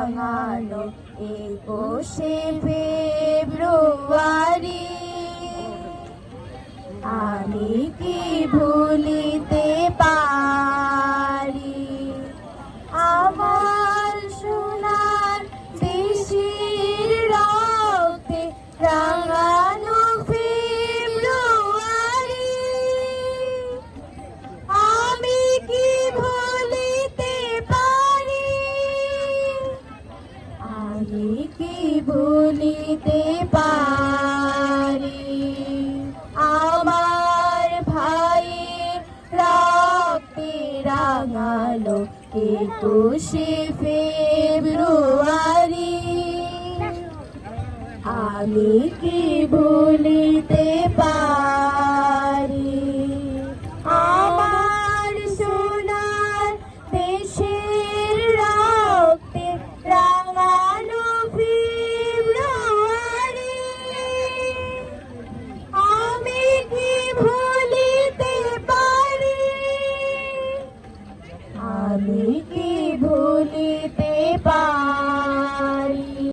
নামালো একুশে ফেব্রুয়ারি। আমি কি ভুলিতে আমি কি ভুলিতে পারি। আমার ভাই রক্তে রাঙালো একুশে ফেব্রুয়ারি। আমি কি ভুলিতে পারি? स्वामी की भूली ते